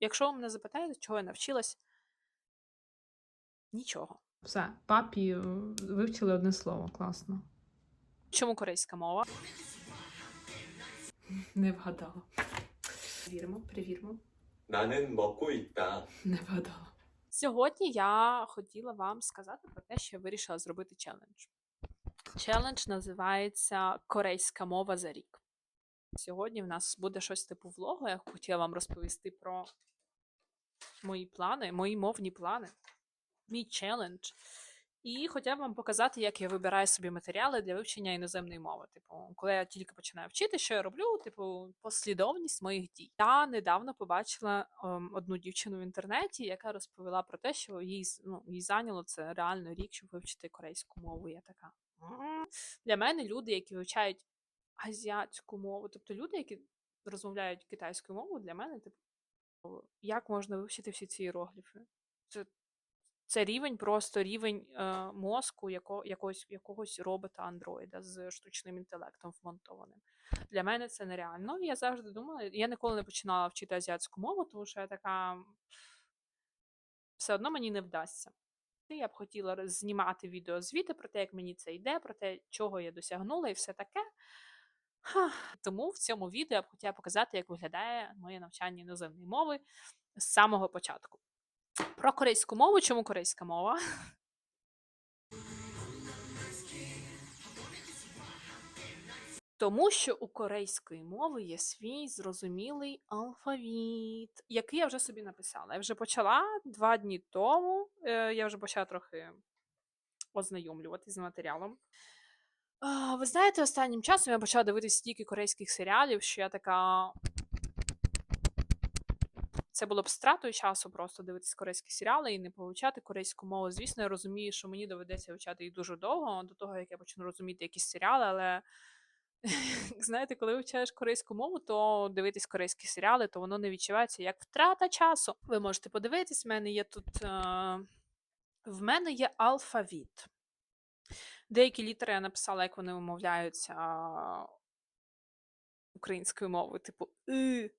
Якщо ви мене запитаєте, чого я навчилась, нічого. Все, папі е, вивчили одне слово, класно. Чому корейська мова? Не вгадала. Віримо, перевіримо. 나는 먹고 있다. Не вгадала. Сьогодні я хотіла вам сказати про те, що я вирішила зробити челендж. Челендж називається Корейська мова за рік. Сьогодні в нас буде щось типу влогу. Я хотіла вам розповісти про мої плани, мої мовні плани, мій челендж. І хотіла вам показати, як я вибираю собі матеріали для вивчення іноземної мови. Типу, коли я тільки починаю вчити, що я роблю, типу, послідовність моїх дій. Я недавно побачила ем, одну дівчину в інтернеті, яка розповіла про те, що їй, ну, їй зайняло це реально рік, щоб вивчити корейську мову. Я така. Для мене люди, які вивчають азіатську мову, тобто люди, які розмовляють китайською мовою, для мене, типу, як можна вивчити всі ці іерогліфи? Це це рівень, просто рівень е, мозку яко, якогось, якогось робота андроїда з штучним інтелектом вмонтованим. Для мене це нереально. Я завжди думала, я ніколи не починала вчити азіатську мову, тому що я така все одно мені не вдасться. Я б хотіла знімати відеозвіти про те, як мені це йде, про те, чого я досягнула, і все таке. Тому в цьому відео я б хотіла показати, як виглядає моє навчання іноземної мови з самого початку. Про корейську мову. Чому корейська мова? Тому що у корейської мови є свій зрозумілий алфавіт, який я вже собі написала. Я вже почала два дні тому. е, Я вже почала трохи ознайомлюватися з матеріалом. Ви знаєте, останнім часом я почала дивитися стільки корейських серіалів, що я така. Це було б стратою часу просто дивитися корейські серіали і не повчати корейську мову. Звісно, я розумію, що мені доведеться вивчати їх дуже довго, до того як я почну розуміти якісь серіали, але знаєте, коли вивчаєш корейську мову, то дивитись корейські серіали, то воно не відчувається як втрата часу. Ви можете подивитись, в мене є тут. Е... В мене є алфавіт. Деякі літери я написала, як вони вимовляються українською мовою, типу «и».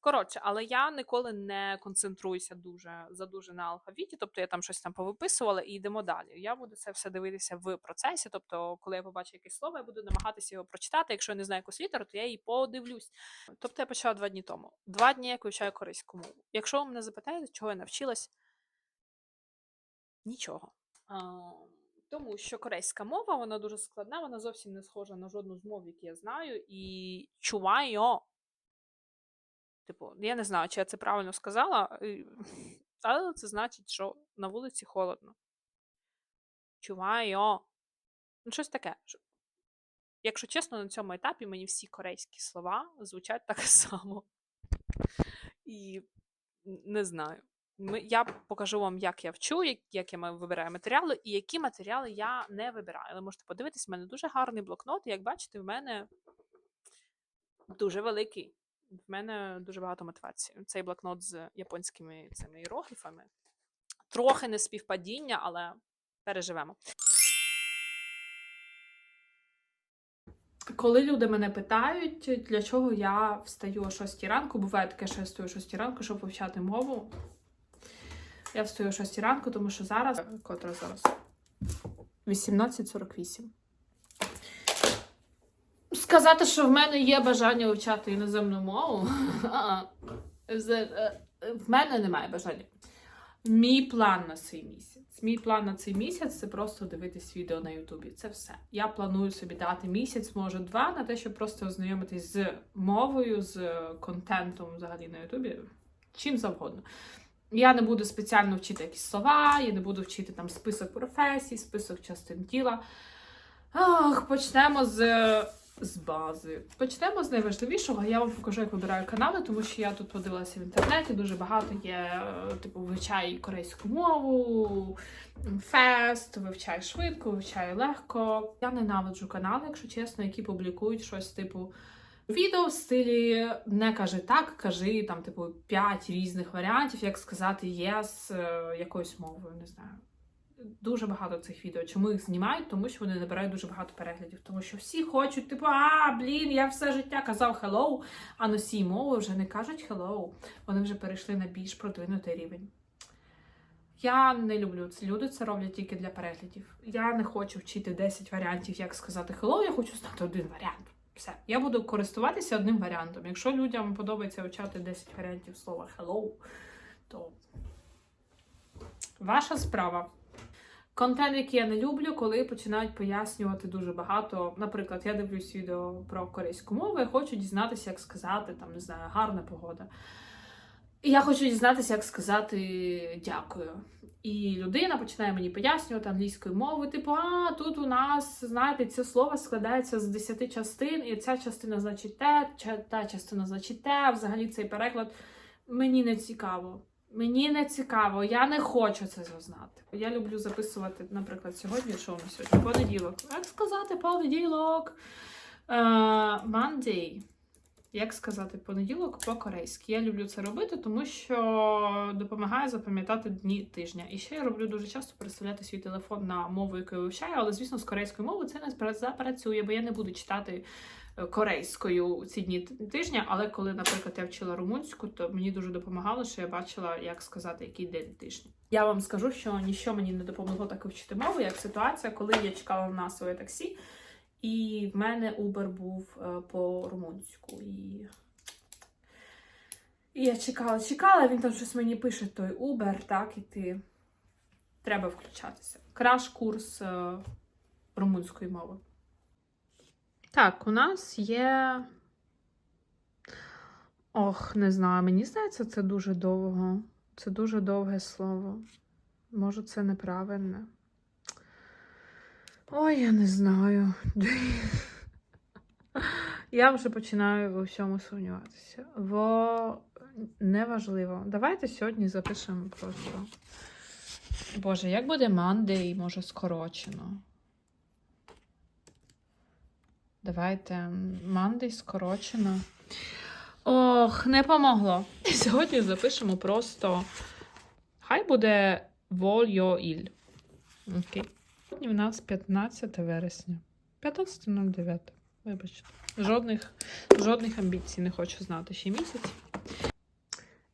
Коротше, але я ніколи не концентруюся дуже задуже на алфавіті, тобто я там щось там повиписувала і йдемо далі. Я буду це все дивитися в процесі. Тобто, коли я побачу якесь слово, я буду намагатися його прочитати. Якщо я не знаю якусь літеру, то я її подивлюсь. Тобто я почала два дні тому. Два дні я вивчаю корейську мову. Якщо ви мене запитаєте, чого я навчилась, нічого. Тому що корейська мова вона дуже складна, вона зовсім не схожа на жодну з мов, які я знаю, і чуваю. Типу, я не знаю, чи я це правильно сказала, але це значить, що на вулиці холодно. Чуваю. Ну, щось таке. Якщо чесно, на цьому етапі мені всі корейські слова звучать так само. І не знаю. Ми, я покажу вам, як я вчу, як, як я вибираю матеріали, і які матеріали я не вибираю. Але можете подивитись, в мене дуже гарний блокнот, і як бачите, в мене дуже великий. В мене дуже багато мотивації. Цей блокнот з японськими цими іерогліфами. Трохи не співпадіння, але переживемо. Коли люди мене питають, для чого я встаю о 6 ранку, буває таке, що я встаю о 6 ранку, щоб вивчати мову. Я встаю о 6 ранку, тому що зараз. Котра зараз? 18.48. Сказати, що в мене є бажання вивчати іноземну мову. е, В мене немає бажання. Мій план на цей місяць. Мій план на цей місяць це просто дивитись відео на Ютубі. Це все. Я планую собі дати місяць, може два, на те, щоб просто ознайомитись з мовою, з контентом взагалі на Ютубі, чим завгодно. Я не буду спеціально вчити якісь слова, я не буду вчити там список професій, список частин тіла. Ах, почнемо з, з бази. Почнемо з найважливішого. Я вам покажу, як вибираю канали, тому що я тут подивилася в інтернеті. Дуже багато є, е, типу, вивчай корейську мову, фест, вивчай швидко, вивчай легко. Я ненавиджу канали, якщо чесно, які публікують щось типу. Відео в стилі не кажи так, кажи там, типу, п'ять різних варіантів, як сказати єс е, якоюсь мовою, не знаю. дуже багато цих відео. Чому їх знімають? Тому що вони набирають дуже багато переглядів. Тому що всі хочуть, типу, а, блін, я все життя казав hello, а носії мови вже не кажуть hello. Вони вже перейшли на більш продвинутий рівень. Я не люблю це. Люди це роблять тільки для переглядів. Я не хочу вчити 10 варіантів, як сказати hello, я хочу знати один варіант. Все. Я буду користуватися одним варіантом. Якщо людям подобається вчати 10 варіантів слова hello, то ваша справа. Контент, який я не люблю, коли починають пояснювати дуже багато. Наприклад, я дивлюсь відео про корейську мову, я хочу дізнатися, як сказати, там, не знаю, гарна погода. І я хочу дізнатися, як сказати дякую. І людина починає мені пояснювати англійською мовою, типу, а тут у нас, знаєте, це слово складається з 10 частин, і ця частина значить те, та частина значить те. Взагалі цей переклад мені не цікаво. Мені не цікаво, я не хочу це знати. Я люблю записувати, наприклад, сьогодні, що у нас сьогодні? Понеділок. Як сказати понеділок? Е, Monday. Як сказати понеділок по-корейськи? Я люблю це робити, тому що допомагає запам'ятати дні тижня. І ще я роблю дуже часто переставляти свій телефон на мову, яку я вивчаю, але звісно, з корейською мовою це не запрацює, бо я не буду читати е, корейською ці дні тижня. Але коли, наприклад, я вчила румунську, то мені дуже допомагало, що я бачила, як сказати, який день тижня. Я вам скажу, що ніщо мені не допомогло так вчити мову, як ситуація, коли я чекала на своє таксі. І в мене Uber був е, по румунську. І... і я чекала, чекала, він там щось мені пише, той Uber, так, і ти треба включатися. Краш-курс е, румунської мови. Так, у нас є. Ох, не знаю, мені здається, це дуже довго. Це дуже довге слово. Може, це неправильне. Ой, я не знаю. Я вже починаю у всьому сумніватися. Во неважливо. Давайте сьогодні запишемо просто. Боже, як буде Monday, може, скорочено. Давайте Monday скорочено. Ох, не помогло. Сьогодні запишемо просто. Хай буде вольоіль. Окей. Сьогодні в нас 15 вересня. 15.09. Вибачте. Жодних, жодних амбіцій не хочу знати ще місяць.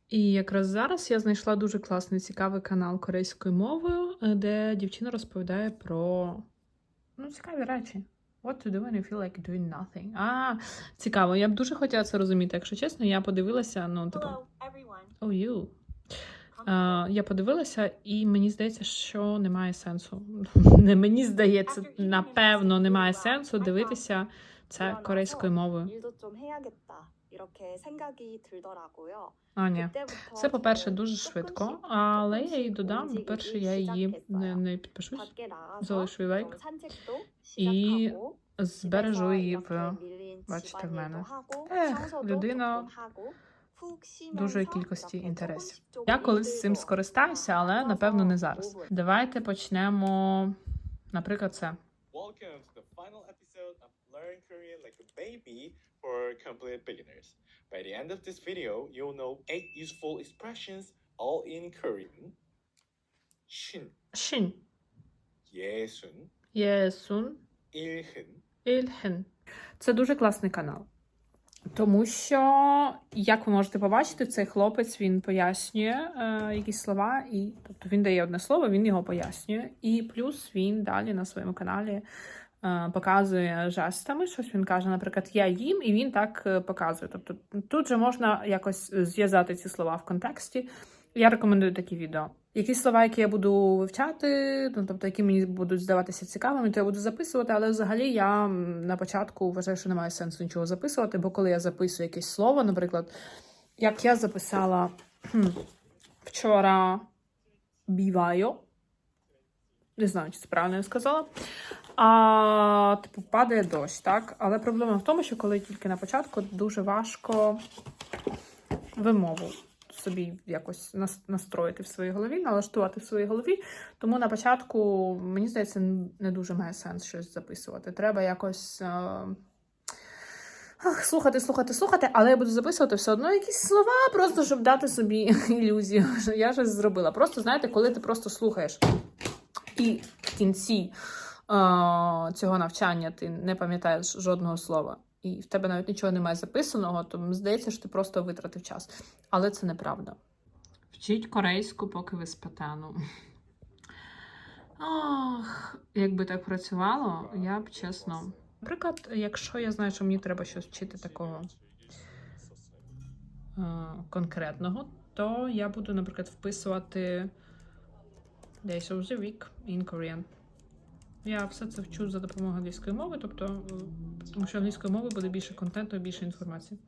І якраз зараз я знайшла дуже класний цікавий канал корейською мовою, е, де дівчина розповідає про ну, цікаві речі. What to do when you feel like doing nothing. А, цікаво. Я б дуже хотіла це розуміти. Якщо чесно, я подивилася, ну, типу, Hello, everyone. oh, you. Я подивилася, і мені здається, що немає сенсу. Не мені здається, напевно, немає сенсу дивитися це корейською мовою. А, ні. Це, по-перше, дуже швидко, але я її додам. По-перше, я її не, не підпишусь, залишу лайк і збережу її в бачите в мене. Ех, людина дуже кількості інтересів. Я колись цим скористаюся, але напевно не зараз. Давайте почнемо. Наприклад, це By the end of this video, you'll know eight useful expressions all in Korean. 신. 신. 예순. 예순. 일흔. 일흔. Це дуже класний канал. Тому що, як ви можете побачити, цей хлопець він пояснює е, якісь слова, і тобто він дає одне слово, він його пояснює. І плюс він далі на своєму каналі е, показує жестами. Щось він каже, наприклад, я їм, і він так е, показує. Тобто тут же можна якось зв'язати ці слова в контексті. Я рекомендую такі відео. Якісь слова, які я буду вивчати, ну тобто, які мені будуть здаватися цікавими, то я буду записувати. Але взагалі я на початку вважаю, що немає сенсу нічого записувати, бо коли я записую якесь слово, наприклад, як я записала вчора біваю, не знаю, чи це правильно я сказала. А, типу, падає дощ, так? Але проблема в тому, що коли тільки на початку дуже важко вимову собі якось настроїти в своїй голові, налаштувати в своїй голові. Тому на початку, мені здається, не дуже має сенс щось записувати. Треба якось. е, ах, Слухати, слухати, слухати, але я буду записувати все одно якісь слова, просто щоб дати собі ілюзію, що я щось зробила. Просто знаєте, коли ти просто слухаєш і в кінці е, цього навчання ти не пам'ятаєш жодного слова, і в тебе навіть нічого немає записаного, то здається, що ти просто витратив час. Але це неправда. Вчіть корейську, поки ви спите. Ну. Ах, якби так працювало, я б чесно. Наприклад, якщо я знаю, що мені треба щось вчити такого е, конкретного, то я буду, наприклад, вписувати Days of the Week in Korean. Я все це вчу за допомогою англійської мови, тобто, е, тому що англійської мови буде більше контенту, більше інформації.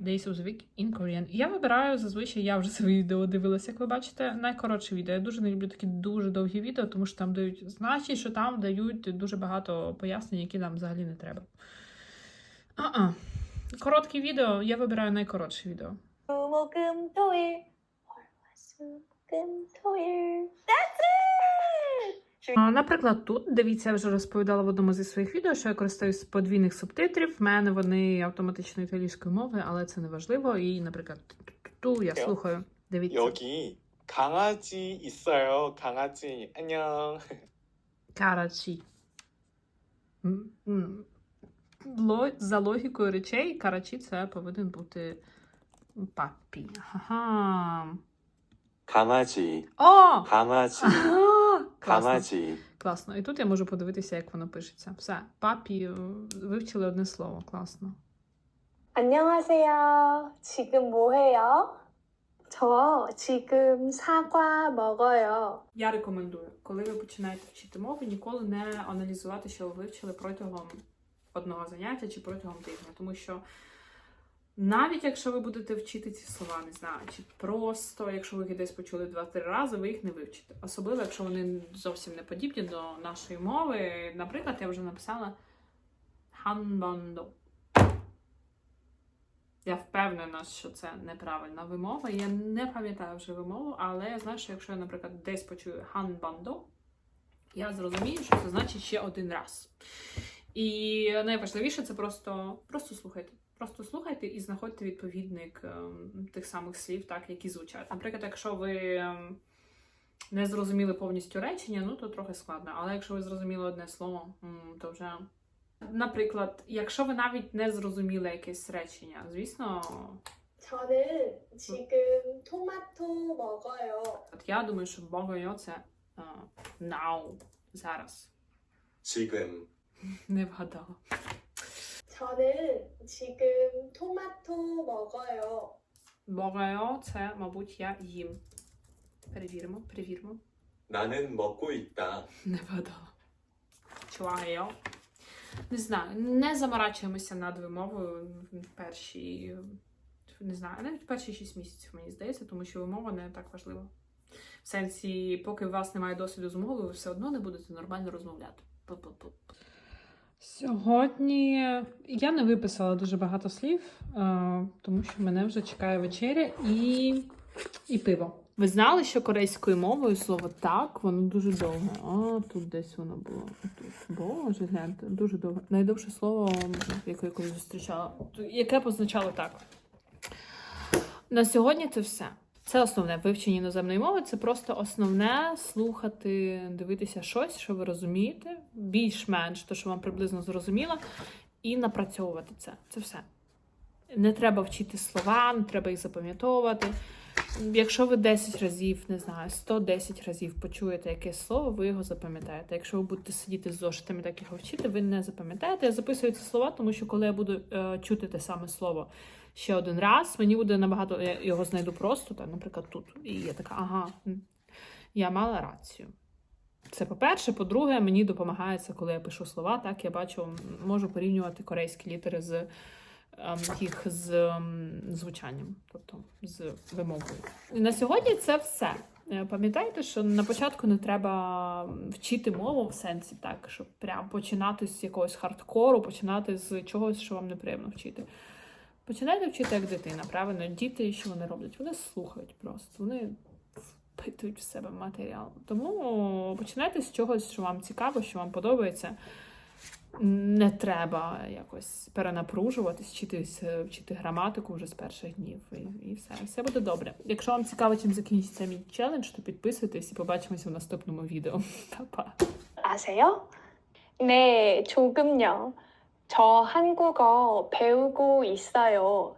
Days of the Week in Korean. Я вибираю зазвичай, я вже це відео дивилася, як ви бачите, найкоротше відео. Я дуже не люблю такі дуже довгі відео, тому що там дають значить, що там дають дуже багато пояснень, які нам взагалі не треба. А-а. Короткі відео, я вибираю найкоротше відео. That's it! А, Наприклад, тут дивіться, я вже розповідала в одному зі своїх відео, що я користуюсь подвійних субтитрів. В мене вони автоматично італійською мовою, але це не важливо. І, наприклад, ту я слухаю. Дивіться. 여기 강아지 있어요. 강아지 안녕. Карачі. М, м. Ло- За логікою речей, карачі це повинен бути папі. Ага. 강아지, О! 강아지, Ага! Класно. 강아지. Класно. І тут я можу подивитися, як воно пишеться. Все, папі е, вивчили одне слово. Класно. 안녕하세요. 지금 뭐 해요? 저 지금 사과 먹어요. Я рекомендую, коли ви починаєте вчити мови, ніколи не аналізувати, що ви вивчили протягом одного заняття чи протягом тижня. Тому що навіть якщо ви будете вчити ці слова, не знаю, чи просто, якщо ви їх десь почули два-три рази, ви їх не вивчите. Особливо, якщо вони зовсім не подібні до нашої мови. Наприклад, я вже написала ханбандо. Я впевнена, що це неправильна вимова. Я не пам'ятаю вже вимову, але я знаю, що якщо я, наприклад, десь почую ханбандо, я зрозумію, що це значить ще один раз. І найважливіше це просто, просто слухайте. Просто слухайте і знаходьте відповідник ем, тих самих слів, так, які звучать. Наприклад, якщо ви ем, не зрозуміли повністю речення, ну то трохи складно. Але якщо ви зрозуміли одне слово, м, то вже. Наприклад, якщо ви навіть не зрозуміли якесь речення, звісно, 저는 지금 토마토 먹어요. от я думаю, що богойо це е, now, зараз. 지금, Не вгадала. 저는 지금 토마토 먹어요. Богойо це, мабуть, я їм. Перевіримо, перевіримо. 나는 먹고 있다. Не вгадала. Чуаю. Не знаю, не заморачуємося над вимовою в перші, не знаю, навіть перші 6 місяців, мені здається, тому що вимова не так важлива. В сенсі, поки у вас немає досвіду з мовою, ви все одно не будете нормально розмовляти. Пу-пу-пу. Сьогодні я не виписала дуже багато слів, е, тому що мене вже чекає вечеря і, і пиво. Ви знали, що корейською мовою слово так, воно дуже довге. А тут десь воно було. Тут. Боже, гляньте, дуже довге. Найдовше слово, яке я колись зустрічала, яке позначало так. На сьогодні це все. Це основне вивчення іноземної мови. Це просто основне слухати, дивитися щось, що ви розумієте, більш-менш те, що вам приблизно зрозуміло, і напрацьовувати це. Це все. Не треба вчити слова, не треба їх запам'ятовувати. Якщо ви 10 разів, не знаю, 110 разів почуєте якесь слово, ви його запам'ятаєте. Якщо ви будете сидіти з зошитами, так його вчити, ви не запам'ятаєте. Я записую ці слова, тому що коли я буду е, чути те саме слово ще один раз, мені буде набагато, я його знайду просто, так, наприклад, тут. І я така, ага, я мала рацію. Це по-перше, по-друге, мені допомагає це, коли я пишу слова, так я бачу, можу порівнювати корейські літери з ем, їх з ем, звучанням, тобто з вимовою. На сьогодні це все. Е, Пам'ятайте, що на початку не треба вчити мову в сенсі так, щоб прям починати з якогось хардкору, починати з чогось, що вам неприємно вчити. Починайте вчити як дитина, правильно? Діти, що вони роблять? Вони слухають просто, вони впитують в себе матеріал. Тому починайте з чогось, що вам цікаво, що вам подобається. не треба якось перенапружуватись, вчитись, е, вчити граматику вже з перших днів. І, і все. Все буде добре. Якщо вам цікаво, чим закінчиться мій челендж, то підписуйтесь і побачимося в наступному відео. Па-па! 아세요? 네, 조금요. 저 한국어 배우고 있어요.